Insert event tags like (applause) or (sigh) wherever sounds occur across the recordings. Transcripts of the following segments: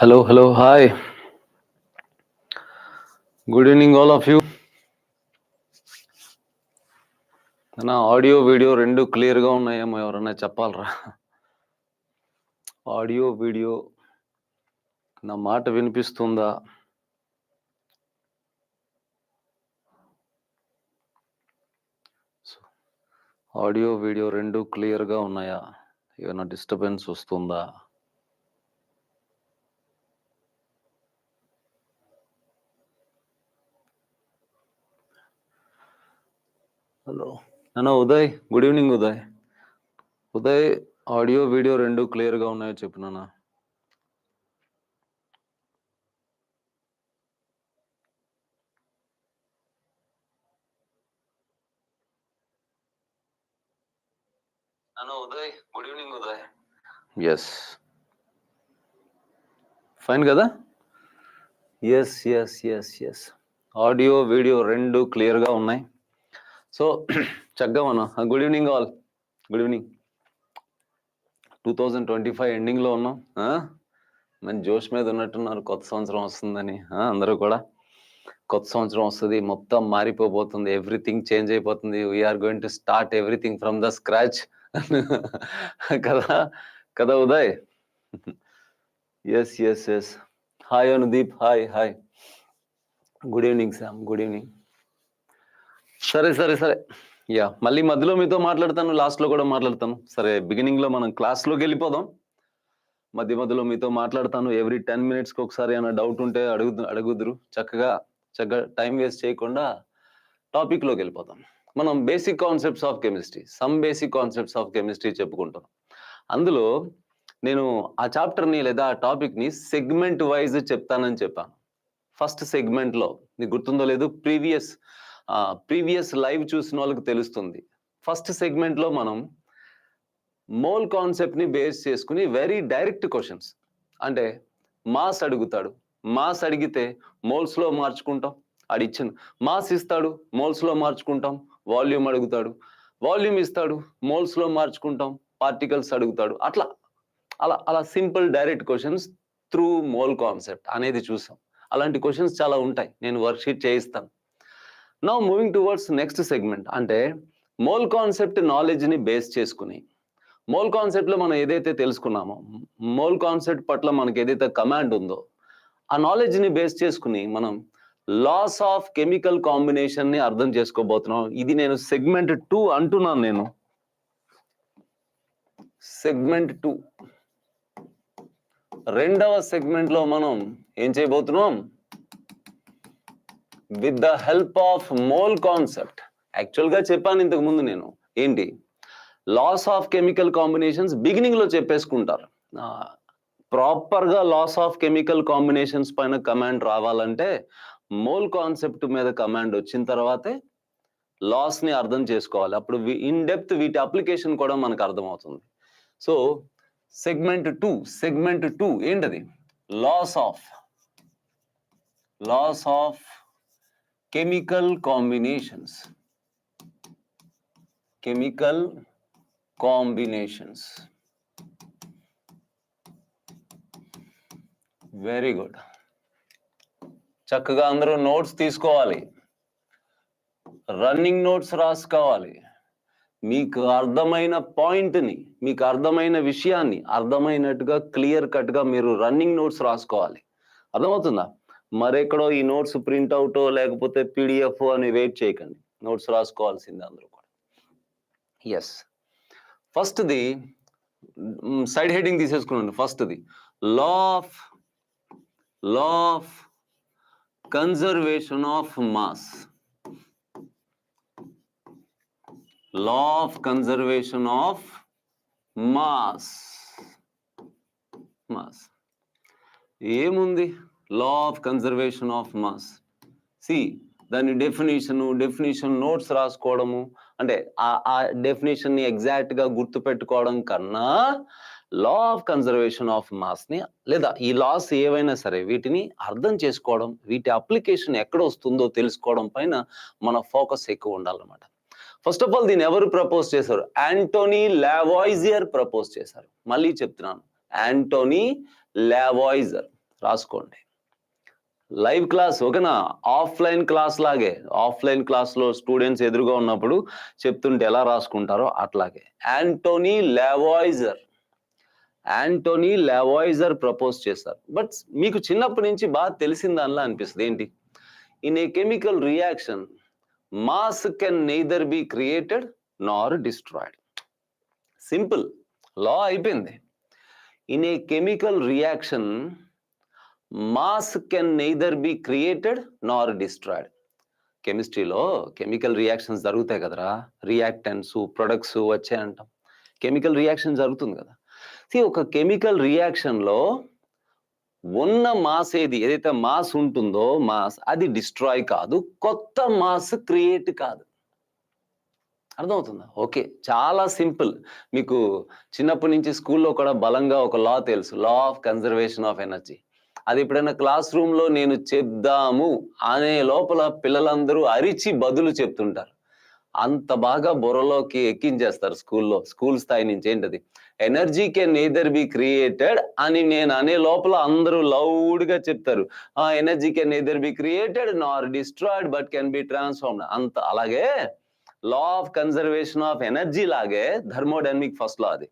Hello hello hi good evening all of you నా audio video రెండు క్లియర్గా ఉన్నాయేమో ఎవరన్నా చెప్పాలరా? ఆడియో వీడియో నా మాట వినిపిస్తుందా? ఆడియో వీడియో రెండు క్లియర్గా ఉన్నాయా? ఏమైనా డిస్టర్బెన్స్ వస్తుందా? హలో. నాన్న Uday good evening Uday. Uday audio video రెండు క్లియర్గా ఉన్నాయో చెప్పు నాన్న. Uday good evening Uday. Yes fine కదా? Yes yes yes yes audio video రెండు క్లియర్గా ఉన్నాయి. సో (clears throat) చక్కగా మనం good evening all good evening two thousand twenty five ఎండింగ్లో ఉన్నాం. మంచి జోష్ మీద ఉన్నట్టున్నారు. కొత్త సంవత్సరం వస్తుందని. అందరూ కూడా. కొత్త సంవత్సరం వస్తుంది. మొత్తం మారిపోబోతుంది. ఎవ్రీథింగ్ చేంజ్ అయిపోతుంది. We're going to start everything from the scratch కదా? కదా Uday? Yes yes yes hi Anudeep hi hi good evening Sam good evening సరే సరే సరే. యా మళ్ళీ మధ్యలో మీతో మాట్లాడతాను లాస్ట్లో కూడా మాట్లాడతాను. సరే బిగినింగ్లో మనం క్లాస్లోకి వెళ్ళిపోదాం. మధ్య మధ్యలో మీతో మాట్లాడతాను. ఎవ్రీ టెన్ మినిట్స్కి ఒకసారి ఏమైనా డౌట్ ఉంటే అడుగు అడుగుదురు. చక్కగా చక్కగా టైం వేస్ట్ చేయకుండా టాపిక్లోకి వెళ్ళిపోతాం. మనం basic concepts of chemistry some basic concepts of chemistry చెప్పుకుంటాం. అందులో నేను ఆ చాప్టర్ని లేదా ఆ టాపిక్ని సెగ్మెంట్ వైజ్ చెప్తానని చెప్పాను. ఫస్ట్ సెగ్మెంట్లో నీకు గుర్తుందో లేదు ప్రీవియస్ ప్రీవియస్ లైవ్ చూసిన వాళ్ళకి తెలుస్తుంది. ఫస్ట్ సెగ్మెంట్లో మనం మోల్ కాన్సెప్ట్ని బేస్ చేసుకుని వెరీ డైరెక్ట్ క్వశ్చన్స్. అంటే మాస్ అడుగుతాడు. మాస్ అడిగితే మోల్స్లో మార్చుకుంటాం. మార్చుకుంటాం అడిచ్చిన మాస్ ఇస్తాడు మోల్స్లో మార్చుకుంటాం. వాల్యూమ్ అడుగుతాడు. వాల్యూమ్ ఇస్తాడు మోల్స్లో మార్చుకుంటాం. పార్టికల్స్ అడుగుతాడు. అట్లా అలా అలా simple direct questions through mole concept అనేది చూసాం. అలాంటి క్వశ్చన్స్ చాలా ఉంటాయి. నేను వర్క్షీట్ చేయిస్తాను. Now moving towards next segment అంటే మోల్ కాన్సెప్ట్ నాలెడ్జ్ని బేస్ చేసుకుని. మోల్ కాన్సెప్ట్లో మనం ఏదైతే తెలుసుకున్నామో మోల్ కాన్సెప్ట్ పట్ల మనకి ఏదైతే కమాండ్ ఉందో ఆ నాలెడ్జ్ని బేస్ చేసుకుని మనం లాస్ ఆఫ్ కెమికల్ కాంబినేషన్ని అర్థం చేసుకోబోతున్నాం. ఇది నేను సెగ్మెంట్ టూ అంటున్నాను నేను. సెగ్మెంట్ టూ రెండవ సెగ్మెంట్లో మనం ఏం చేయబోతున్నాం? With the help of mole concept యాక్చువల్గా చెప్పాను ఇంతకు ముందు నేను. ఏంటి? లాస్ ఆఫ్ కెమికల్ కాంబినేషన్స్ బిగినింగ్లో చెప్పేసుకుంటారు. ప్రాపర్గా లాస్ ఆఫ్ కెమికల్ కాంబినేషన్స్ పైన కమాండ్ రావాలంటే మోల్ కాన్సెప్ట్ మీద కమాండ్ వచ్చిన తర్వాతే లాస్ని అర్థం చేసుకోవాలి. అప్పుడు ఇన్ డెప్త్ వీటి అప్లికేషన్ కూడా మనకు అర్థమవుతుంది. So segment two segment two ఏంటది? Laws of laws of chemical combinations chemical combinations very good చక్కగా అందరూ నోట్స్ తీసుకోవాలి. రన్నింగ్ నోట్స్ రాసుకోవాలి. మీకు అర్థమైన పాయింట్ని మీకు అర్థమైన విషయాన్ని అర్థమైనట్టుగా క్లియర్ కట్గా మీరు రన్నింగ్ నోట్స్ రాసుకోవాలి. అర్థమవుతుందా? మరెక్కడో ఈ నోట్స్ ప్రింట్అవుట్ లేకపోతే పీడిఎఫ్ అని వెయిట్ చేయకండి. నోట్స్ రాసుకోవాల్సిందే అందరూ కూడా. ఎస్ ఫస్ట్ది సైడ్ హెడింగ్ తీసేసుకున్నాను ఫస్ట్ది law of law of conservation of mass law of conservation of mass mass ఏముంది? Law of conservation of mass see దాని డెఫినేషన్ డెఫినేషన్ నోట్స్ రాసుకోవడము అంటే ఆ డెఫినేషన్ని ఎగ్జాక్ట్గా గుర్తు పెట్టుకోవడం కన్నా లా ఆఫ్ కన్జర్వేషన్ ఆఫ్ మాస్ని లేదా ఈ లాస్ ఏవైనా సరే వీటిని అర్థం చేసుకోవడం వీటి అప్లికేషన్ ఎక్కడ వస్తుందో తెలుసుకోవడం పైన మన ఫోకస్ ఎక్కువ ఉండాలన్నమాట. ఫస్ట్ ఆఫ్ ఆల్ దీన్ని ఎవరు ప్రపోజ్ చేశారు? యాంటోనీ లావాయిజియర్ ప్రపోజ్ చేశారు. మళ్ళీ చెప్తున్నాను. యాంటోనీ లావాయిజర్ రాసుకోండి. లైవ్ క్లాస్ ఓకేనా? ఆఫ్లైన్ క్లాస్ లాగే. ఆఫ్లైన్ క్లాస్లో స్టూడెంట్స్ ఎదురుగా ఉన్నప్పుడు చెప్తుంటే ఎలా రాసుకుంటారో అట్లాగే. Antoine Lavoisier Antoine Lavoisier propose చేశారు. బట్ మీకు చిన్నప్పటి నుంచి బాగా తెలిసిన దానిలా అనిపిస్తుంది. ఏంటి? In a chemical reaction mass can neither be created nor destroyed simple law అయిపోయింది. In a chemical reaction mass can neither be created nor destroyed కెమిస్ట్రీలో కెమికల్ రియాక్షన్స్ జరుగుతాయి కదరా. రియాక్టెంట్స్ ప్రొడక్ట్స్ వచ్చాయంటాం కెమికల్ రియాక్షన్ జరుగుతుంది కదా. ఒక కెమికల్ రియాక్షన్లో ఉన్న మాస్ ఏది? ఏదైతే మాస్ ఉంటుందో మాస్ అది డిస్ట్రాయ్ కాదు. కొత్త మాస్ క్రియేట్ కాదు. అర్థమవుతుందా? ఓకే చాలా సింపుల్. మీకు చిన్నప్పటి నుంచి స్కూల్లో కూడా బలంగా ఒక లా తెలుసు. Law of conservation of energy అది ఎప్పుడైనా క్లాస్ రూమ్లో నేను చెప్దాము అనే లోపల పిల్లలందరూ అరిచి బదులు చెప్తుంటారు. అంత బాగా బుర్రలోకి ఎక్కించేస్తారు స్కూల్లో స్కూల్ స్థాయి నుంచి ఏంటది? Energy can neither be created అని నేను అనే లోపల అందరూ లౌడ్గా చెప్తారు. ఆ energy can neither be created nor destroyed but can be transformed అంత అలాగే law of conservation of energy లాగే థర్మోడైనమిక్ ఫస్ట్ లా అది.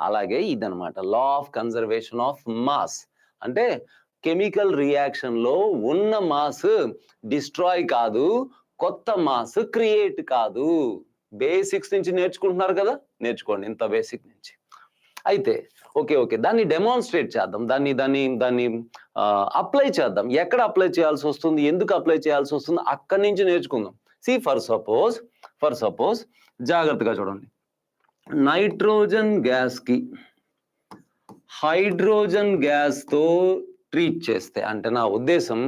అలాగే ఇదనమాట law of conservation of mass. అంటే కెమికల్ రియాక్షన్లో ఉన్న మాస్ డిస్ట్రాయ్ కాదు కొత్త మాస్ క్రియేట్ కాదు. బేసిక్స్ నుంచి నేర్చుకుంటున్నారు కదా? నేర్చుకోండి ఇంత బేసిక్ నుంచి. అయితే ఓకే ఓకే దాన్ని డెమాన్స్ట్రేట్ చేద్దాం. దాన్ని దాన్ని దాన్ని అప్లై చేద్దాం. ఎక్కడ అప్లై చేయాల్సి వస్తుంది? ఎందుకు అప్లై చేయాల్సి వస్తుంది? అక్కడి నుంచి నేర్చుకుందాం. See for suppose for suppose జాగ్రత్తగా చూడండి. నైట్రోజన్ గ్యాస్కి హైడ్రోజన్ గ్యాస్తో ట్రీట్ చేస్తే అంటే నా ఉద్దేశం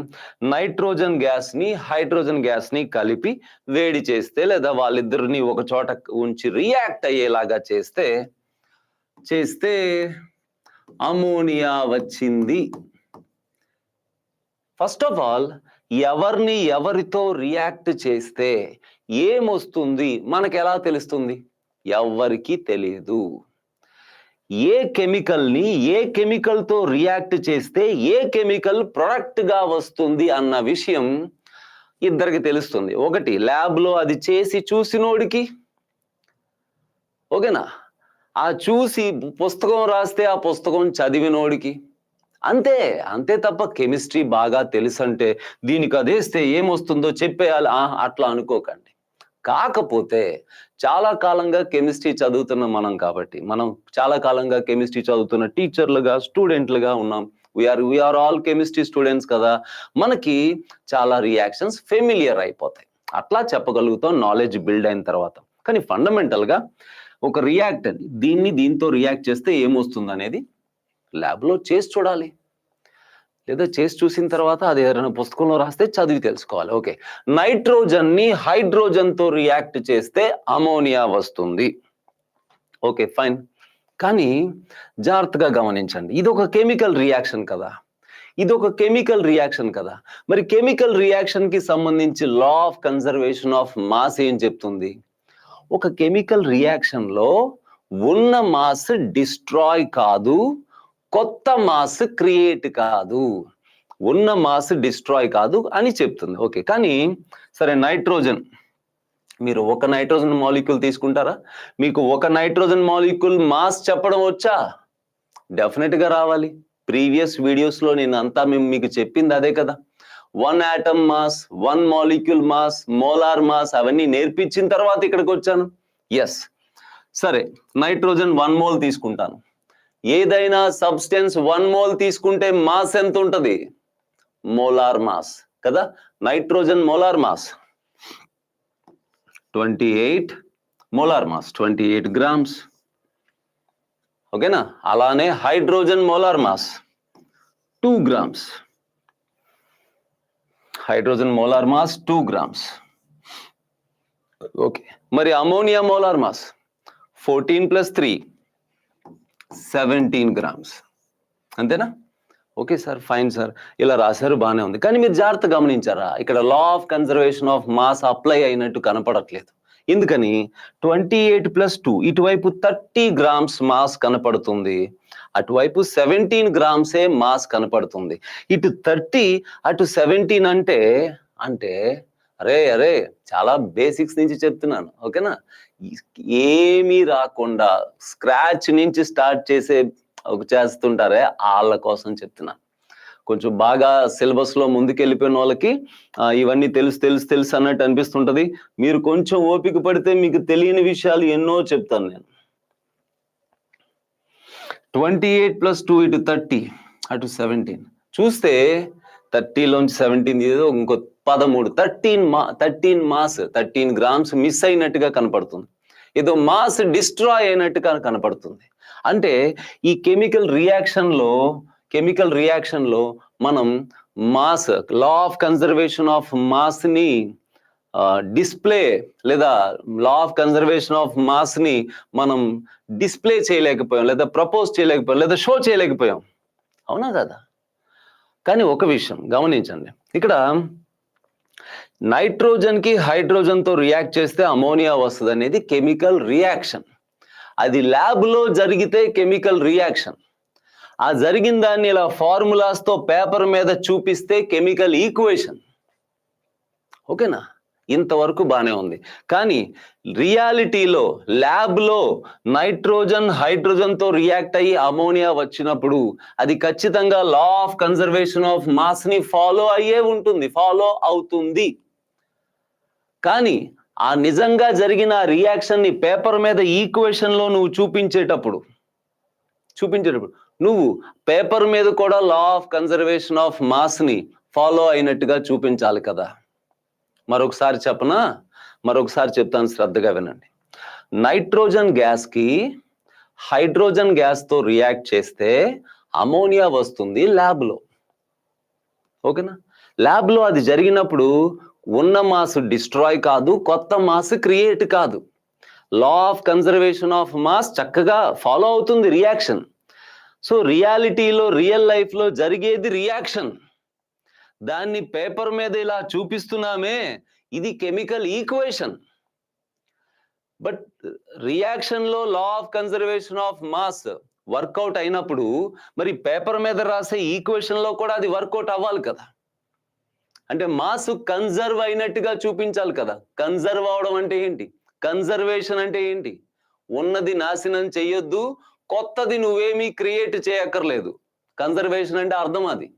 నైట్రోజన్ గ్యాస్ని హైడ్రోజన్ గ్యాస్ని కలిపి వేడి చేస్తే లేదా వాళ్ళిద్దరిని ఒక చోట ఉంచి రియాక్ట్ అయ్యేలాగా చేస్తే చేస్తే అమోనియా వచ్చింది. ఫస్ట్ ఆఫ్ ఆల్ ఎవరిని ఎవరితో రియాక్ట్ చేస్తే ఏమొస్తుంది? మనకు ఎలా తెలుస్తుంది? ఎవరికి తెలియదు ఏ కెమికల్ని ఏ కెమికల్తో రియాక్ట్ చేస్తే ఏ కెమికల్ ప్రొడక్ట్గా వస్తుంది అన్న విషయం ఇద్దరికి తెలుస్తుంది. ఒకటి ల్యాబ్లో అది చేసి చూసినోడికి. ఓకేనా? ఆ చూసి పుస్తకం రాస్తే ఆ పుస్తకం చదివినోడికి. అంతే అంతే తప్ప కెమిస్ట్రీ బాగా తెలుసంటే దీనికి అదేస్తే ఏమొస్తుందో చెప్పేయాలి. అట్లా అనుకోకండి. కాకపోతే చాలా కాలంగా కెమిస్ట్రీ చదువుతున్న మనం కాబట్టి మనం చాలా కాలంగా కెమిస్ట్రీ చదువుతున్న టీచర్లుగా స్టూడెంట్లుగా ఉన్నాం. We're we're all chemistry students కదా. మనకి చాలా రియాక్షన్స్ ఫెమిలియర్ అయిపోతాయి. అట్లా చెప్పగలుగుతాం నాలెడ్జ్ బిల్డ్ అయిన తర్వాత. కానీ ఫండమెంటల్గా ఒక రియాక్ట్ అని దీన్ని దీంతో రియాక్ట్ చేస్తే ఏమొస్తుంది అనేది ల్యాబ్లో చేసి చూడాలి. లేదా చేసి చూసిన తర్వాత అది ఏదైనా పుస్తకంలో రాస్తే చదివి తెలుసుకోవాలి. ఓకే. నైట్రోజన్ని హైడ్రోజన్తో రియాక్ట్ చేస్తే అమోనియా వస్తుంది. Okay fine. కానీ జాగ్రత్తగా గమనించండి. ఇది ఒక కెమికల్ రియాక్షన్ కదా. ఇది ఒక కెమికల్ రియాక్షన్ కదా. మరి కెమికల్ రియాక్షన్కి సంబంధించి law of conservation of mass ఏం చెప్తుంది? ఒక కెమికల్ రియాక్షన్లో ఉన్న మాస్ డిస్ట్రాయ్ కాదు కొత్త మాస్ క్రియేట్ కాదు. ఉన్న మాస్ డిస్ట్రాయ్ కాదు అని చెప్తుంది. ఓకే కానీ సరే నైట్రోజన్. మీరు ఒక నైట్రోజన్ మాలిక్యూల్ తీసుకుంటారా? మీకు ఒక నైట్రోజన్ మాలిక్యూల్ మాస్ చెప్పడం వచ్చా? డెఫినెట్గా రావాలి. ప్రీవియస్ వీడియోస్లో నేను అంతా మేము మీకు చెప్పింది అదే కదా. One atom mass one molecule mass molar mass అవన్నీ నేర్పించిన తర్వాత ఇక్కడికి వచ్చాను. ఎస్ సరే నైట్రోజన్ వన్ మోల్ తీసుకుంటాను. ఏదైనా సబ్స్టెన్స్ వన్ మోల్ తీసుకుంటే మాస్ ఎంత ఉంటది మోలార్ మాస్ కదా? Nitrogen molar mass twenty eight molar mass twenty eight grams ఓకేనా? అలానే hydrogen molar mass two grams hydrogen molar mass two grams okay. మరి ammonia molar mass fourteen plus three seventeen grams అంతేనా? Okay sir fine sir. ఇలా రాశారు బాగానే ఉంది. కానీ మీరు జాగ్రత్త గమనించారా? ఇక్కడ law of conservation of mass apply అయినట్టు కనపడట్లేదు. ఎందుకని? ట్వంటీ ఎయిట్ ప్లస్ టూ ఇటువైపు థర్టీ గ్రామ్స్ మాస్ కనపడుతుంది. అటువైపు సెవెంటీన్ గ్రామ్సే మాస్ కనపడుతుంది. ఇటు థర్టీ అటు సెవెంటీన్ అంటే అంటే అరే అరే చాలా బేసిక్స్ నుంచి చెప్తున్నాను. ఓకేనా? ఏమీ రాకుండా స్క్రాచ్ నుంచి స్టార్ట్ చేసే ఒక చేస్తుంటారే వాళ్ళ కోసం చెప్తున్నాను కొంచెం బాగా సిలబస్లో ముందుకెళ్ళిపోయిన వాళ్ళకి ఇవన్నీ తెలుసు తెలుసు తెలుసు అన్నట్టు అనిపిస్తుంటది. మీరు కొంచెం ఓపిక పడితే మీకు తెలియని విషయాలు ఎన్నో చెప్తాను నేను. ట్వంటీ ఎయిట్ ప్లస్ టూ ఇటు థర్టీ అటు సెవెంటీన్. చూస్తే థర్టీలోంచి సెవెంటీన్ ఏదో ఇంకో పదమూడు థర్టీన్ మా thirteen mass thirteen grams miss అయినట్టుగా కనపడుతుంది. ఏదో మాస్ డిస్ట్రాయ్ అయినట్టుగా కనపడుతుంది. అంటే ఈ కెమికల్ రియాక్షన్లో కెమికల్ రియాక్షన్లో మనం mass law of conservation of మాస్ని display లేదా లా ఆఫ్ కన్జర్వేషన్ ఆఫ్ మాస్ని మనం డిస్ప్లే చేయలేకపోయాం లేదా ప్రపోజ్ చేయలేకపోయాం లేదా షో చేయలేకపోయాం. అవునా కదా? కానీ ఒక విషయం గమనించండి. ఇక్కడ నైట్రోజన్కి హైడ్రోజన్తో రియాక్ట్ చేస్తే అమోనియా వస్తుంది అనేది కెమికల్ రియాక్షన్. అది ల్యాబ్లో జరిగితే కెమికల్ రియాక్షన్. ఆ జరిగిన దాన్ని ఇలా ఫార్ములాస్తో పేపర్ మీద చూపిస్తే కెమికల్ ఈక్వేషన్. ఓకేనా? ఇంతవరకు బానే ఉంది. కానీ రియాలిటీలో ల్యాబ్లో నైట్రోజన్ హైడ్రోజన్తో రియాక్ట్ అయ్యి అమోనియా వచ్చినప్పుడు అది ఖచ్చితంగా లా ఆఫ్ కన్జర్వేషన్ ఆఫ్ మాస్ని ఫాలో అయ్యే ఉంటుంది ఫాలో అవుతుంది. కానీ ఆ నిజంగా జరిగిన రియాక్షన్ని పేపర్ మీద ఈక్వేషన్లో నువ్వు చూపించేటప్పుడు చూపించేటప్పుడు నువ్వు పేపర్ మీద కూడా లా ఆఫ్ కన్జర్వేషన్ ఆఫ్ మాస్ని ఫాలో అయినట్టుగా చూపించాలి కదా. మరొకసారి చెప్పనా? మరొకసారి చెప్తాను శ్రద్ధగా వినండి. నైట్రోజన్ గ్యాస్కి హైడ్రోజన్ గ్యాస్తో రియాక్ట్ చేస్తే అమోనియా వస్తుంది ల్యాబ్లో. ఓకేనా? ల్యాబ్లో అది జరిగినప్పుడు ఉన్న మాస్ డిస్ట్రాయ్ కాదు కొత్త మాస్ క్రియేట్ కాదు. Law of conservation of mass చక్కగా ఫాలో అవుతుంది రియాక్షన్ సో రియాలిటీలో రియల్ లైఫ్లో జరిగేది రియాక్షన్ దాన్ని పేపర్ మీద ఇలా చూపిస్తున్నామే ఇది chemical equation but రియాక్షన్లో law of conservation of mass work out అయినప్పుడు మరి పేపర్ మీద రాసే ఈక్వేషన్లో కూడా అది వర్కౌట్ అవ్వాలి కదా. అంటే మాస్ కన్జర్వ్ అయినట్టుగా చూపించాలి కదా. కన్జర్వ్ అవడం అంటే ఏంటి? కన్జర్వేషన్ అంటే ఏంటి? ఉన్నది నాశనం చెయ్యొద్దు కొత్తది నువ్వేమీ క్రియేట్ చేయక్కర్లేదు. కన్జర్వేషన్ అంటే అర్థం అది.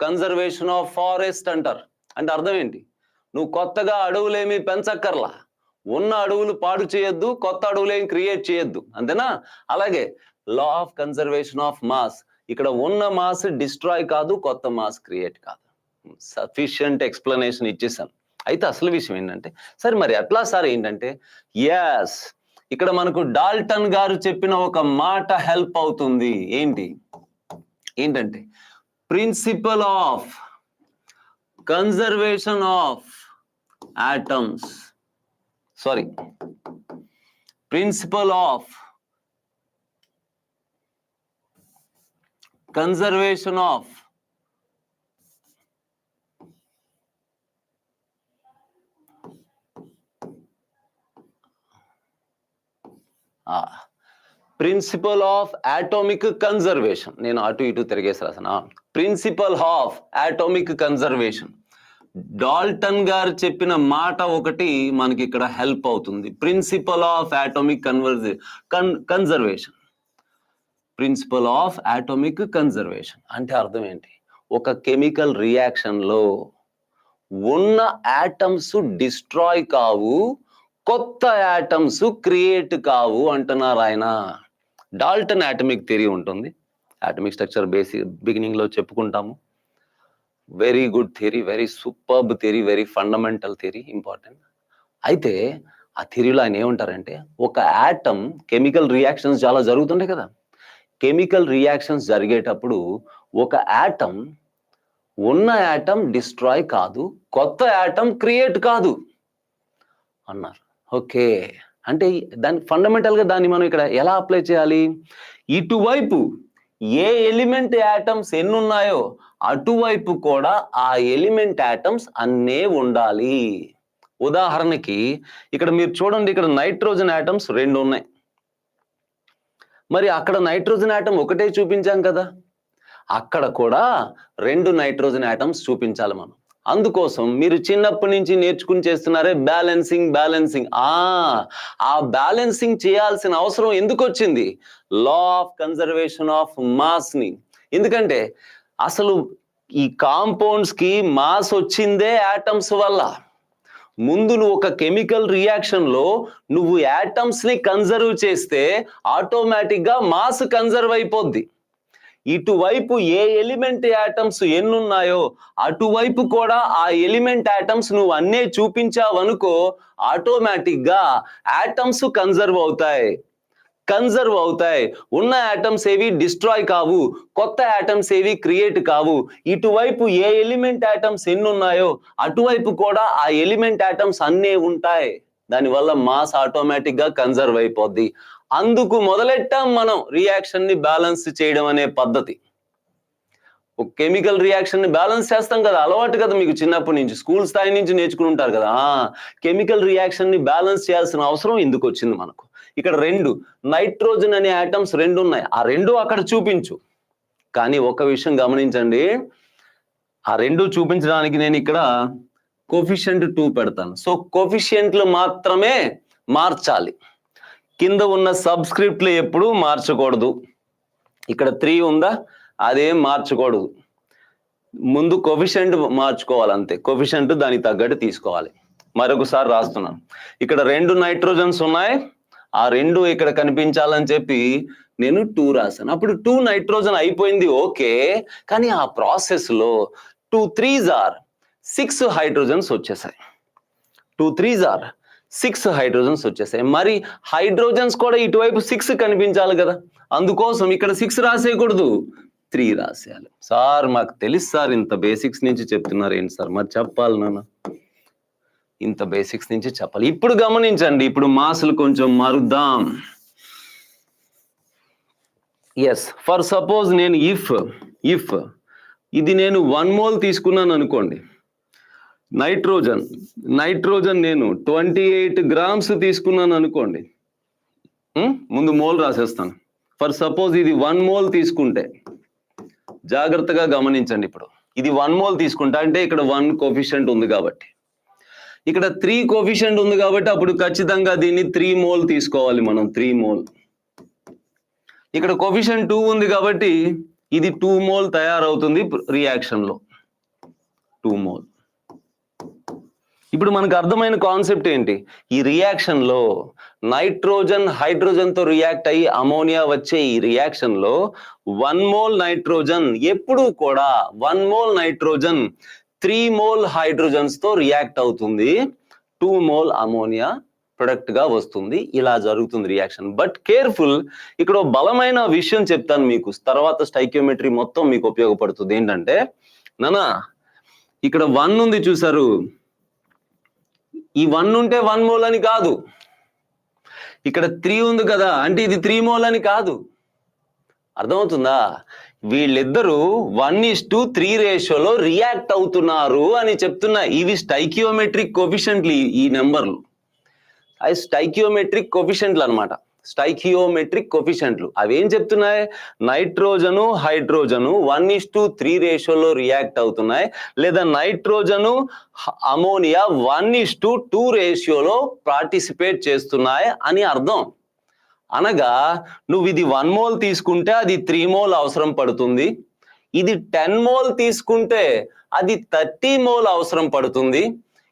కన్జర్వేషన్ ఆఫ్ ఫారెస్ట్ అంటారు. అంటే అర్థం ఏంటి? నువ్వు కొత్తగా అడవులేమీ పెంచక్కర్లా. ఉన్న అడవులు పాడు చేయొద్దు కొత్త అడవులేం క్రియేట్ చేయొద్దు. అంతేనా? అలాగే law of conservation of mass ఇక్కడ ఉన్న మాస్ డిస్ట్రాయ్ కాదు కొత్త మాస్ క్రియేట్ కాదు. సఫిషియంట్ ఎక్స్ప్లెనేషన్ ఇచ్చేసాను అయితే అసలు విషయం ఏంటంటే సరే మరి అట్లా సార్ ఏంటంటే యాస్ ఇక్కడ మనకు డాల్టన్ గారు చెప్పిన ఒక మాట హెల్ప్ అవుతుంది. ఏంటి? ఏంటంటే principle of conservation of atoms sorry principle of conservation of principle of atomic conservation. నేను అటు ఇటు తిరిగేసి రాసిన? Principle of atomic conservation. Dalton గారు చెప్పిన మాట ఒకటి మనకి ఇక్కడ హెల్ప్ అవుతుంది. Principal of atomic converge con conservation. Principle of atomic conservation. అంటే అర్థం ఏంటి? ఒక కెమికల్ రియాక్షన్లో ఉన్న ఆటమ్స్ డిస్ట్రాయ్ కావు కొత్త యాటమ్స్ క్రియేట్ కావు అంటున్నారు ఆయన. డాల్టన్ ఆటమిక్ థియరీ ఉంటుంది. ఆటమిక్ స్ట్రక్చర్ బేసిక్ బిగినింగ్లో చెప్పుకుంటాము. Very good theory very superb theory very fundamental theory important అయితే ఆ థిరీలో ఆయన ఏమంటారంటే ఒక యాటమ్ కెమికల్ రియాక్షన్స్ చాలా జరుగుతుంటాయి కదా. కెమికల్ రియాక్షన్స్ జరిగేటప్పుడు ఒక యాటమ్ ఉన్న యాటమ్ డిస్ట్రాయ్ కాదు కొత్త యాటమ్ క్రియేట్ కాదు అన్నారు. ఓకే అంటే దాని ఫండమెంటల్గా దాన్ని మనం ఇక్కడ ఎలా అప్లై చేయాలి? ఇటువైపు ఏ ఎలిమెంట్ యాటమ్స్ ఎన్ని ఉన్నాయో అటువైపు కూడా ఆ ఎలిమెంట్ యాటమ్స్ అన్నే ఉండాలి. ఉదాహరణకి ఇక్కడ మీరు చూడండి ఇక్కడ నైట్రోజన్ యాటమ్స్ రెండు ఉన్నాయి. మరి అక్కడ నైట్రోజన్ యాటమ్ ఒకటే చూపించాం కదా. అక్కడ కూడా రెండు నైట్రోజన్ ఆటమ్స్ చూపించాలి మనం. అందుకోసం మీరు చిన్నప్పటి నుంచి నేర్చుకుని చేస్తున్నారే బ్యాలెన్సింగ్ బ్యాలెన్సింగ్. ఆ ఆ బ్యాలెన్సింగ్ చేయాల్సిన అవసరం ఎందుకు వచ్చింది? లా ఆఫ్ కన్జర్వేషన్ ఆఫ్ మాస్ని ఎందుకంటే అసలు ఈ కాంపౌండ్స్కి మాస్ వచ్చిందే ఆటమ్స్ వల్ల. ముందు నువ్వు ఒక కెమికల్ రియాక్షన్లో నువ్వు యాటమ్స్ని కన్జర్వ్ చేస్తే ఆటోమేటిక్గా మాస్ కన్జర్వ్ అయిపోద్ది. ఇటువైపు ఏ ఎలిమెంట్ యాటమ్స్ ఎన్నున్నాయో అటువైపు కూడా ఆ ఎలిమెంట్ యాటమ్స్ నువ్వు అన్నే చూపించావనుకో ఆటోమేటిక్గా యాటమ్స్ కన్జర్వ్ అవుతాయి. కన్జర్వ్ అవుతాయి. ఉన్న యాటమ్స్ ఏవి డిస్ట్రాయ్ కావు కొత్త యాటమ్స్ ఏవి క్రియేట్ కావు. ఇటువైపు ఏ ఎలిమెంట్ యాటమ్స్ ఎన్ని ఉన్నాయో అటువైపు కూడా ఆ ఎలిమెంట్ యాటమ్స్ అన్నే ఉంటాయి. దానివల్ల మాస్ ఆటోమేటిక్గా కన్జర్వ్ అయిపోద్ది. అందుకు మొదలెట్టాం మనం రియాక్షన్ని బ్యాలెన్స్ చేయడం అనే పద్ధతి. ఒక కెమికల్ రియాక్షన్ని బ్యాలెన్స్ చేస్తాం కదా అలవాటు కదా మీకు చిన్నప్పటి నుంచి. స్కూల్ స్థాయి నుంచి నేర్చుకుని ఉంటారు కదా. కెమికల్ రియాక్షన్ని బ్యాలెన్స్ చేయాల్సిన అవసరం ఎందుకు వచ్చింది మనకు. ఇక్కడ రెండు నైట్రోజన్ అనే ఆటమ్స్ రెండు ఉన్నాయి. ఆ రెండు అక్కడ చూపించు. కానీ ఒక విషయం గమనించండి. ఆ రెండు చూపించడానికి నేను ఇక్కడ కోఫిషియంట్ టూ పెడతాను. సో కోఫిషియంట్లు మాత్రమే మార్చాలి. కింద ఉన్న సబ్స్క్రిప్ట్లు ఎప్పుడు మార్చకూడదు. ఇక్కడ త్రీ ఉందా? అదేం మార్చకూడదు. ముందు కొఫిషియంట్ మార్చుకోవాలి అంతే కొఫిషియంట్ దానికి తగ్గట్టు తీసుకోవాలి. మరొకసారి రాస్తున్నాను. ఇక్కడ రెండు నైట్రోజన్స్ ఉన్నాయి. ఆ రెండు ఇక్కడ కనిపించాలని చెప్పి నేను టూ రాశాను. అప్పుడు టూ నైట్రోజన్ అయిపోయింది ఓకే. కానీ ఆ ప్రాసెస్లో two threes are six hydrogens వచ్చేసాయి. Two threes are six hydrogens వచ్చేసాయి మరి హైడ్రోజన్స్ కూడా ఇటువైపు సిక్స్ కనిపించాలి కదా. అందుకోసం ఇక్కడ సిక్స్ రాసేయకూడదు. త్రీ రాసేయాలి. సార్ మాకు తెలుసు సార్ ఇంత బేసిక్స్ నుంచి చెప్తున్నారు. ఏంటి సార్? మరి చెప్పాలి నాన్న. ఇంత బేసిక్స్ నుంచి చెప్పాలి. ఇప్పుడు గమనించండి. ఇప్పుడు మాసులు కొంచెం మారుద్దాం. ఎస్ ఫర్ సపోజ్ నేను ఇఫ్ ఇఫ్ ఇది నేను వన్ మోల్ తీసుకున్నాను అనుకోండి. నైట్రోజన్. నైట్రోజన్ నేను ట్వంటీ ఎయిట్ గ్రామ్స్ తీసుకున్నాను అనుకోండి. ముందు మోల్ రాసేస్తాను. ఫర్ సపోజ్ ఇది వన్ మోల్ తీసుకుంటే జాగ్రత్తగా గమనించండి ఇప్పుడు. ఇది వన్ మోల్ తీసుకుంటా అంటే ఇక్కడ వన్ కోఫిషియంట్ ఉంది కాబట్టి. ఇక్కడ త్రీ కోఫిషియంట్ ఉంది కాబట్టి అప్పుడు ఖచ్చితంగా దీన్ని త్రీ మోల్ తీసుకోవాలి మనం త్రీ మోల్. ఇక్కడ కోఫిషియంట్ టూ ఉంది కాబట్టి ఇది టూ మోల్ తయారవుతుంది రియాక్షన్లో టూ మోల్. ఇప్పుడు మనకు అర్థమైన కాన్సెప్ట్ ఏంటి? ఈ రియాక్షన్లో నైట్రోజన్ హైడ్రోజన్తో రియాక్ట్ అయ్యి అమోనియా వచ్చే ఈ రియాక్షన్లో వన్ మోల్ నైట్రోజన్ ఎప్పుడూ కూడా one mole nitrogen three mole హైడ్రోజన్స్తో react అవుతుంది. టూ మోల్ అమోనియా ప్రొడక్ట్గా వస్తుంది. ఇలా జరుగుతుంది రియాక్షన్ బట్ కేర్ఫుల్ ఇక్కడ బలమైన విషయం చెప్తాను మీకు. తర్వాత స్టైక్యోమెట్రీ మొత్తం మీకు ఉపయోగపడుతుంది. ఏంటంటే నానా ఇక్కడ వన్ ఉంది చూసారు ఈ వన్ ఉంటే వన్ మోల్ అని కాదు. ఇక్కడ త్రీ ఉంది కదా అంటే ఇది త్రీ మోల్ అని కాదు. అర్థమవుతుందా? వీళ్ళిద్దరూ వన్ ఇస్ టు త్రీ రేషియోలో రియాక్ట్ అవుతున్నారు అని చెప్తున్నా. ఇవి స్టైకియోమెట్రిక్ కొఫిషియంట్లు ఈ నెంబర్లు అవి స్టైకియోమెట్రిక్ కొఫిషియంట్లు అనమాట స్టైకియోమెట్రిక్ కొఫిషియంట్లు. అవేం చెప్తున్నాయి? Nitrogen hydrogen one is to three రేషియోలో రియాక్ట్ అవుతున్నాయి. లేదా nitrogen ammonia one is to two రేషియోలో పార్టిసిపేట్ చేస్తున్నాయి అని అర్థం. అనగా నువ్వు ఇది వన్ మోల్ తీసుకుంటే అది త్రీ మోల్ అవసరం పడుతుంది. ఇది టెన్ మోల్ తీసుకుంటే అది థర్టీ మోల్ అవసరం పడుతుంది.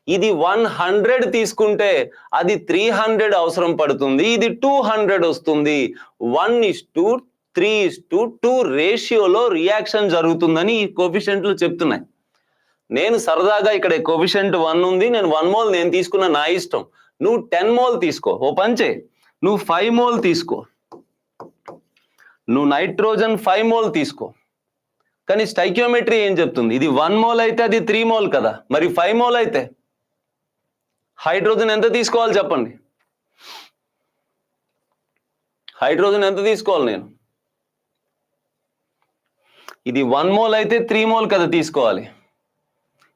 ఇది వన్ హండ్రెడ్ తీసుకుంటే అది త్రీ హండ్రెడ్ అవసరం పడుతుంది. ఇది టూ హండ్రెడ్ వస్తుంది. One is to three is to two రేషియోలో రియాక్షన్ జరుగుతుందని ఈ కోఫిషియంట్లు చెప్తున్నాయి. నేను సరదాగా ఇక్కడ కోఫిషియంట్ వన్ ఉంది. నేను వన్ మోల్ నేను తీసుకున్న నా ఇష్టం. నువ్వు టెన్ మోల్ తీసుకో. ఓ పంచే నువ్వు ఫైవ్ మోల్ తీసుకో. నువ్వు నైట్రోజన్ ఫైవ్ మోల్ తీసుకో. కానీ స్టైక్యోమెట్రీ ఏం చెప్తుంది? ఇది వన్ మోల్ అయితే అది త్రీ మోల్ కదా. మరి ఫైవ్ మోల్ అయితే? హైడ్రోజన్ ఎంత తీసుకోవాలి చెప్పండి? హైడ్రోజన్ ఎంత తీసుకోవాలి నేను? ఇది వన్ మోల్ అయితే త్రీ మోల్ కదా తీసుకోవాలి.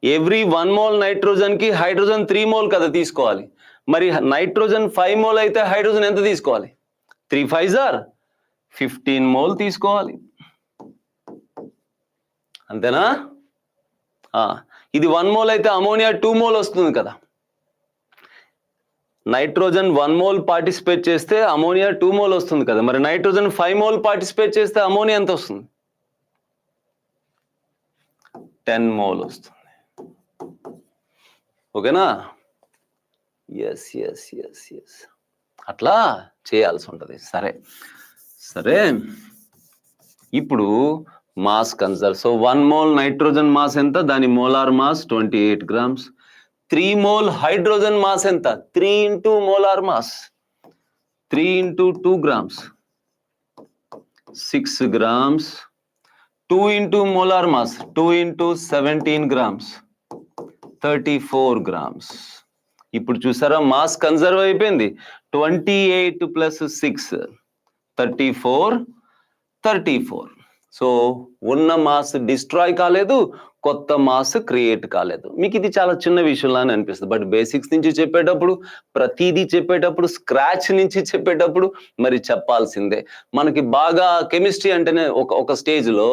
ఎవ్రీ వన్ మోల్ నైట్రోజన్కి హైడ్రోజన్ త్రీ మోల్ కదా తీసుకోవాలి. మరి నైట్రోజన్ ఫైవ్ మోల్ అయితే హైడ్రోజన్ ఎంత తీసుకోవాలి? Three five jar fifteen mole తీసుకోవాలి. అంతేనా? ఇది వన్ మోల్ అయితే అమోనియా టూ మోల్ వస్తుంది కదా. నైట్రోజన్ వన్ మోల్ పార్టిసిపేట్ చేస్తే అమోనియా టూ మోల్ వస్తుంది కదా. మరి నైట్రోజన్ ఫైవ్ మోల్ పార్టిసిపేట్ చేస్తే అమోనియా ఎంత వస్తుంది? టెన్ మోల్ వస్తుంది. ఓకేనా? ఎస్ ఎస్ ఎస్ ఎస్ అట్లా చేయాల్సి ఉంటుంది. సరే. సరే. ఇప్పుడు mass cancer. So one mole nitrogen mass ఎంత? దాని molar mass twenty eight grams. Three mole hydrogen mass ఎంత? Three into molar mass. Three into two grams. Six grams. Two into molar mass. Two into seventeen grams. Thirty four grams. ఇప్పుడు చూసారా mass conserve అయిపోయింది. Twenty eight plus six. Thirty four. Thirty four. So ఉన్న mass destroy కాలేదు. కొత్త mass create కాలేదు. మీకు ఇది చాలా చిన్న విషయంలా అని అనిపిస్తుంది. బట్ బేసిక్స్ నుంచి చెప్పేటప్పుడు ప్రతిదీ చెప్పేటప్పుడు స్క్రాచ్ నుంచి చెప్పేటప్పుడు మరి చెప్పాల్సిందే. మనకి బాగా కెమిస్ట్రీ అంటేనే ఒక ఒక స్టేజ్లో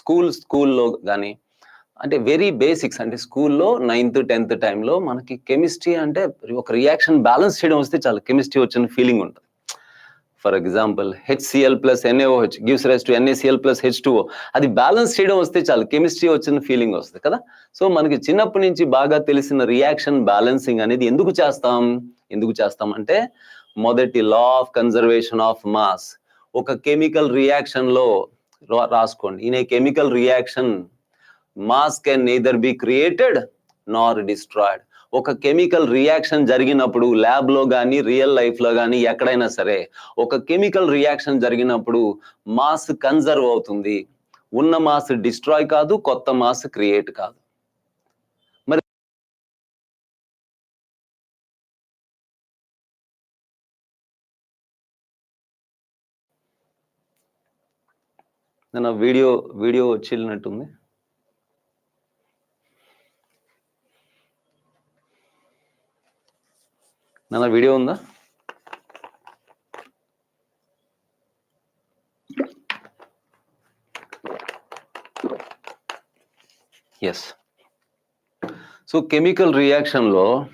స్కూల్ స్కూల్లో కానీ అంటే వెరీ బేసిక్స్ అంటే స్కూల్లో నైన్త్ టెన్త్ టైంలో మనకి కెమిస్ట్రీ అంటే ఒక రియాక్షన్ బ్యాలెన్స్ చేయడం వస్తే చాలా కెమిస్ట్రీ వచ్చిన ఫీలింగ్ ఉంటుంది. For example HCl plus NaOH gives rise to NaCl plus H two అది బ్యాలెన్స్ చేయడం వస్తే చాలు కెమిస్ట్రీ వచ్చిన ఫీలింగ్ వస్తుంది కదా. సో మనకి చిన్నప్పటి నుంచి బాగా తెలిసిన రియాక్షన్ బ్యాలెన్సింగ్ అనేది ఎందుకు చేస్తాం? ఎందుకు చేస్తాం అంటే మొదటి law of conservation of mass ఒక కెమికల్ రియాక్షన్లో రా- రాసుకోండి. In a chemical reaction mass can neither be created nor destroyed ఒక కెమికల్ రియాక్షన్ జరిగినప్పుడు ల్యాబ్లో కానీ రియల్ లైఫ్లో కానీ ఎక్కడైనా సరే ఒక కెమికల్ రియాక్షన్ జరిగినప్పుడు మాస్ కన్జర్వ్ అవుతుంది. ఉన్న మాస్ డిస్ట్రాయ్ కాదు కొత్త మాస్ క్రియేట్ కాదు. మరి నా వీడియో వీడియో వచ్చినట్టుంది. నా వీడియో ఉందా? Yes so chemical రియాక్షన్లో